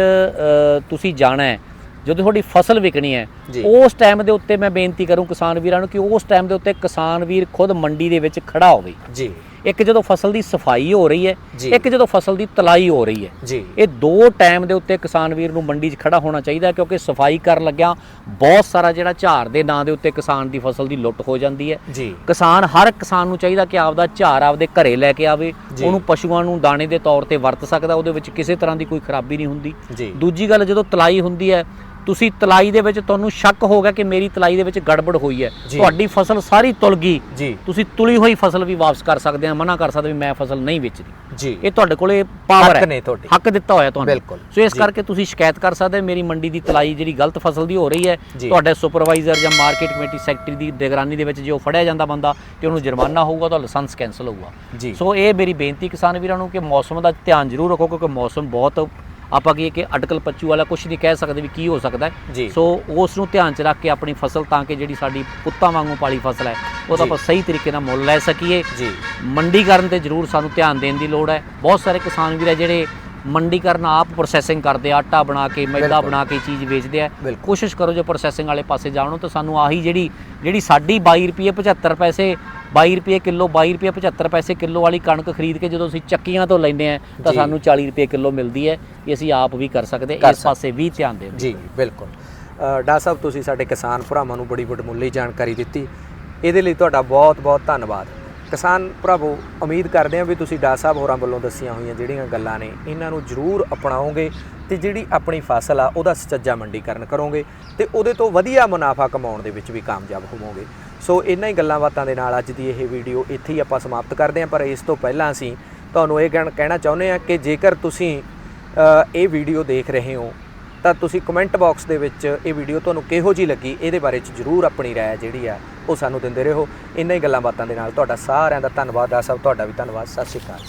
ਤੁਸੀਂ ਜਾਣਾ ਹੈ ਜਦੋਂ ਤੁਹਾਡੀ ਫਸਲ ਵਿਕਣੀ ਹੈ। ਉਸ ਟਾਈਮ ਦੇ ਉੱਤੇ ਮੈਂ ਬੇਨਤੀ ਕਰੂੰ ਕਿਸਾਨ ਵੀਰਾਂ ਨੂੰ ਕਿ ਉਸ ਟਾਈਮ ਦੇ ਉੱਤੇ ਕਿਸਾਨ ਵੀਰ ਖੁਦ ਮੰਡੀ ਦੇ ਵਿੱਚ ਖੜਾ ਹੋਵੇ। ਜੀ। ਇੱਕ ਜਦੋਂ ਫਸਲ ਦੀ ਸਫ਼ਾਈ ਹੋ ਰਹੀ ਹੈ। ਇੱਕ ਜਦੋਂ ਫਸਲ ਦੀ ਤਲਾਈ ਹੋ ਰਹੀ ਹੈ ਇਹ ਦੋ ਟਾਈਮ ਦੇ ਉੱਤੇ ਕਿਸਾਨ ਵੀਰ ਨੂੰ ਮੰਡੀ 'ਚ ਖੜਾ ਹੋਣਾ ਚਾਹੀਦਾ ਕਿਉਂਕਿ ਸਫ਼ਾਈ ਕਰਨ ਲੱਗਿਆ ਬਹੁਤ ਸਾਰਾ ਜਿਹੜਾ ਝਾੜ ਦੇ ਨਾਂ ਦੇ ਉੱਤੇ ਕਿਸਾਨ ਦੀ ਫਸਲ ਦੀ ਲੁੱਟ ਹੋ ਜਾਂਦੀ ਹੈ। ਕਿਸਾਨ ਹਰ ਕਿਸਾਨ ਨੂੰ ਚਾਹੀਦਾ ਕਿ ਆਪਦਾ ਝਾੜ ਆਪਦੇ ਘਰੇ ਲੈ ਕੇ ਆਵੇ। ਉਹਨੂੰ ਪਸ਼ੂਆਂ ਨੂੰ ਦਾਣੇ ਦੇ ਤੌਰ ਤੇ ਵਰਤ ਸਕਦਾ ਉਹਦੇ ਵਿੱਚ ਕਿਸੇ ਤਰ੍ਹਾਂ ਦੀ ਕੋਈ ਖਰਾਬੀ ਨਹੀਂ ਹੁੰਦੀ। ਦੂਜੀ ਗੱਲ ਜਦੋਂ ਤਲਾਈ ਹੁੰਦੀ ਹੈ ਤੁਸੀਂ ਤਲਾਈ ਦੇ ਵਿੱਚ ਤੁਹਾਨੂੰ ਸ਼ੱਕ ਹੋ ਗਿਆ ਕਿ ਮੇਰੀ ਤਲਾਈ ਦੇ ਵਿੱਚ ਗੜਬੜ ਹੋਈ ਹੈ। ਤੁਹਾਡੀ ਫਸਲ ਸਾਰੀ ਤੁਲ ਗਈ। ਤੁਸੀਂ ਤੁਲੀ ਹੋਈ ਫਸਲ ਵੀ ਵਾਪਸ ਕਰ ਸਕਦੇ ਆ ਮਨਾ ਕਰ ਸਕਦੇ ਵੀ ਮੈਂ ਫਸਲ ਨਹੀਂ ਵੇਚਦੀ। ਜੀ। ਇਹ ਤੁਹਾਡੇ ਕੋਲੇ ਪਾਵਰ ਹੱਕ ਹੈ। ਨੇ ਤੁਹਾਡੇ। ਹੱਕ ਦਿੱਤਾ ਹੋਇਆ ਤੁਹਾਨੂੰ। ਸੋ ਇਸ। ਕਰਕੇ ਤੁਸੀਂ ਸ਼ਿਕਾਇਤ ਕਰ ਸਕਦੇ ਮੇਰੀ ਮੰਡੀ ਦੀ ਤਲਾਈ ਜਿਹੜੀ ਗਲਤ ਫਸਲ ਦੀ ਹੋ ਰਹੀ ਹੈ। ਤੁਹਾਡੇ ਸੁਪਰਵਾਈਜ਼ਰ ਜਾਂ ਮਾਰਕੀਟ ਕਮੇਟੀ ਸੈਕਟਰੀ ਦੀ ਨਿਗਰਾਨੀ ਦੇ ਵਿੱਚ ਜੇ ਉਹ ਫੜਿਆ ਜਾਂਦਾ ਬੰਦਾ ਤੇ ਉਹਨੂੰ ਜੁਰਮਾਨਾ ਹੋਊਗਾ ਤਾਂ ਲਾਇਸੈਂਸ ਕੈਨਸਲ ਹੋਊਗਾ। ਸੋ ਇਹ ਮੇਰੀ ਬੇਨਤੀ ਕਿਸਾਨ ਵੀਰਾਂ ਨੂੰ ਕਿ ਮੌਸਮ ਦਾ ਧਿਆਨ ਜ਼ਰੂਰ ਰੱਖੋ ਕਿਉਂਕਿ ਮੌਸਮ ਬਹੁਤ ਆਪਾਂ ਕੀ ਕਿ ਅਟਕਲ ਪੱਚੂ ਵਾਲਾ ਕੁਝ ਨਹੀਂ ਕਹਿ ਸਕਦੇ ਵੀ ਕੀ ਹੋ ਸਕਦਾ ਹੈ। ਸੋ ਉਸ ਨੂੰ ਧਿਆਨ ਚ ਰੱਖ ਕੇ ਆਪਣੀ ਫਸਲ ਤਾਂ ਕਿ ਜਿਹੜੀ ਸਾਡੀ ਪੁੱਤਾਂ ਵਾਂਗੂ ਪਾਲੀ ਫਸਲ ਹੈ ਉਹ ਤਾਂ ਜੀ। ਆਪਾਂ ਸਹੀ ਤਰੀਕੇ ਨਾਲ ਮੁੱਲ ਲੈ ਸਕੀਏ ਜੀ ਮੰਡੀਕਰਨ ਤੇ ਜ਼ਰੂਰ ਸਾਨੂੰ ਧਿਆਨ ਦੇਣ ਦੀ ਲੋੜ ਹੈ ਬਹੁਤ ਸਾਰੇ ਕਿਸਾਨ ਵੀਰ ਹੈ ਜਿਹੜੇ ਮੰਡੀਕਰਨ ਆਪ ਪ੍ਰੋਸੈਸਿੰਗ ਕਰਦੇ ਆ ਆਟਾ ਬਣਾ ਕੇ ਮੈਦਾ ਬਿਲਕੁਲ। ਬਣਾ ਕੇ ਚੀਜ਼ ਵੇਚਦੇ ਆ ਬਿਲਕੁਲ। ਕੋਸ਼ਿਸ਼ ਕਰੋ ਜੇ ਪ੍ਰੋਸੈਸਿੰਗ ਵਾਲੇ ਪਾਸੇ ਜਾਣੋ ਤਾਂ ਸਾਨੂੰ ਆਹੀ ਜਿਹੜੀ ਜਿਹੜੀ ਸਾਡੀ 22 ਰੁਪਏ 75 ਪੈਸੇ 22 ਰੁਪਏ ਕਿਲੋ 22 ਰੁਪਏ 75 ਪੈਸੇ ਕਿਲੋ ਵਾਲੀ ਕਣਕ ਖਰੀਦ ਕੇ ਜਦੋਂ ਅਸੀਂ ਚੱਕੀਆਂ ਤੋਂ ਲੈਂਦੇ ਆ ਤਾਂ ਜੀ। ਸਾਨੂੰ 40 ਰੁਪਏ ਕਿਲੋ ਮਿਲਦੀ ਹੈ ਇਹ ਅਸੀਂ ਆਪ ਵੀ ਕਰ ਸਕਦੇ ਕਰ ਇਸ ਪਾਸੇ ਵੀ ਧਿਆਨ ਦੇਣ। ਜੀ ਬਿਲਕੁਲ। ਅ, ਡਾ ਸਾਹਿਬ ਤੁਸੀਂ ਸਾਡੇ ਕਿਸਾਨ ਭਰਾਵਾਂ ਨੂੰ ਬੜੀ ਵਡਮੁੱਲੀ ਜਾਣਕਾਰੀ ਦਿੱਤੀ। ਇਹਦੇ ਲਈ ਤੁਹਾਡਾ ਬਹੁਤ ਬਹੁਤ ਧੰਨਵਾਦ। ਕਿਸਾਨ ਭਰਾਵੋ ਉਮੀਦ ਕਰਦੇ ਹਾਂ ਵੀ ਤੁਸੀਂ ਡਾ ਸਾਹਿਬ ਹੋਰਾਂ ਵੱਲੋਂ ਦੱਸੀਆਂ ਹੋਈਆਂ ਜਿਹੜੀਆਂ ਗੱਲਾਂ ਨੇ ਇਹਨਾਂ ਨੂੰ ਜ਼ਰੂਰ ਅਪਣਾਓਗੇ ਤੇ ਜਿਹੜੀ ਆਪਣੀ ਫਸਲ ਆ ਉਹਦਾ ਸੁਚੱਜਾ ਮੰਡੀਕਰਨ ਕਰੋਗੇ ਤੇ ਉਹਦੇ ਤੋਂ ਵਧੀਆ ਮੁਨਾਫਾ ਕਮਾਉਣ ਦੇ ਵਿੱਚ ਵੀ ਕਾਮਯਾਬ ਹੋਵੋਗੇ। ਸੋ ਇਹਨਾਂ ਹੀ ਗੱਲਾਂ ਬਾਤਾਂ ਦੇ ਨਾਲ ਅੱਜ ਦੀ ਇਹ ਵੀਡੀਓ ਇੱਥੇ ਹੀ ਆਪਾਂ ਸਮਾਪਤ ਕਰਦੇ ਹਾਂ, ਪਰ ਇਸ ਤੋਂ ਪਹਿਲਾਂ ਅਸੀਂ ਤੁਹਾਨੂੰ ਇਹ ਕਹਿਣ- ਕਹਿਣਾ ਚਾਹੁੰਦੇ ਹਾਂ ਕਿ ਜੇਕਰ ਤੁਸੀਂ ਇਹ ਵੀਡੀਓ ਦੇਖ ਰਹੇ ਹੋ, ਤਾਂ ਤੁਸੀਂ ਕਮੈਂਟ ਬਾਕਸ ਦੇ ਵਿੱਚ ਇਹ ਵੀਡੀਓ ਤੁਹਾਨੂੰ ਕਿਹੋ ਜੀ ਲੱਗੀ, ਇਹਦੇ ਬਾਰੇ ਚ ਜਰੂਰ ਆਪਣੀ ਰਾਏ ਜਿਹੜੀ ਆ, ਉਹ ਸਾਨੂੰ ਦਿੰਦੇ ਰਹੋ। ਇੰਨਾ ਹੀ ਗੱਲਾਂ ਬਾਤਾਂ ਦੇ ਨਾਲ ਤੁਹਾਡਾ ਸਾਰਿਆਂ ਦਾ ਧੰਨਵਾਦ ਆ। ਸਭ ਤੁਹਾਡਾ ਵੀ ਧੰਨਵਾਦ। ਸਤਿ ਸ਼੍ਰੀ ਅਕਾਲ।